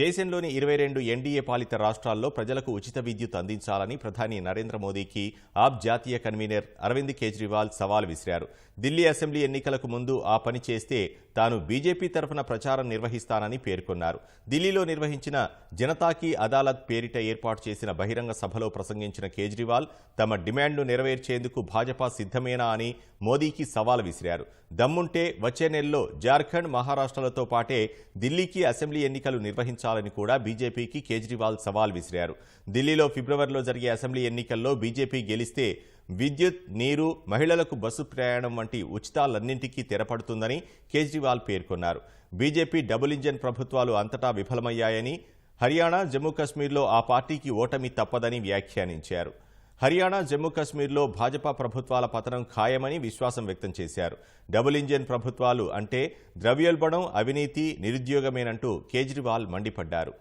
దేశంలోని ఇరవై రెండు ఎన్డీఏ పాలిత రాష్ట్రాల్లో ప్రజలకు ఉచిత విద్యుత్ అందించాలని ప్రధాని నరేంద్ర మోదీకి ఆప్ జాతీయ కన్వీనర్ అరవింద్ కేజ్రీవాల్ సవాల్ విసిరారు. ఢిల్లీ అసెంబ్లీ ఎన్నికలకు ముందు ఆ పని చేస్తే తాను బీజేపీ తరఫున ప్రచారం నిర్వహిస్తానని పేర్కొన్నారు. ఢిల్లీలో నిర్వహించిన జనతాకి అదాలత్ పేరిట ఏర్పాటు చేసిన బహిరంగ సభలో ప్రసంగించిన కేజ్రీవాల్ తమ డిమాండ్ను నెరవేర్చేందుకు భాజపా సిద్ధమేనా అని మోదీకి సవాల్ విసిరారు. దమ్ముంటే వచ్చే నెలలో జార్ఖండ్ మహారాష్ట్రలతో పాటే ఢిల్లీకి అసెంబ్లీ ఎన్నికలు నిర్వహించాలని కూడా బీజేపీకి కేజ్రీవాల్ సవాల్ విసిరారు. ఢిల్లీలో ఫిబ్రవరిలో జరిగే అసెంబ్లీ ఎన్నికల్లో బీజేపీ గెలిస్తే విద్యుత్ నీరు మహిళలకు బస్సు ప్రయాణం వంటి ఉచితాలన్నింటికీ తెరపడుతుందని కేజ్రీవాల్ పేర్కొన్నారు. బీజేపీ డబుల్ ఇంజన్ ప్రభుత్వాలు అంతటా విఫలమయ్యాయని హర్యానా జమ్మూ కశ్మీర్లో ఆ పార్టీకి ఓటమి తప్పదని వ్యాఖ్యానించారు. హర్యానా జమ్మూ కశ్మీర్లో భాజపా ప్రభుత్వాల పతనం ఖాయమని విశ్వాసం వ్యక్తం చేశారు. డబుల్ ఇంజన్ ప్రభుత్వాలు అంటే ద్రవ్యోల్బణం అవినీతి నిరుద్యోగమేనంటూ కేజ్రీవాల్ మండిపడ్డారు.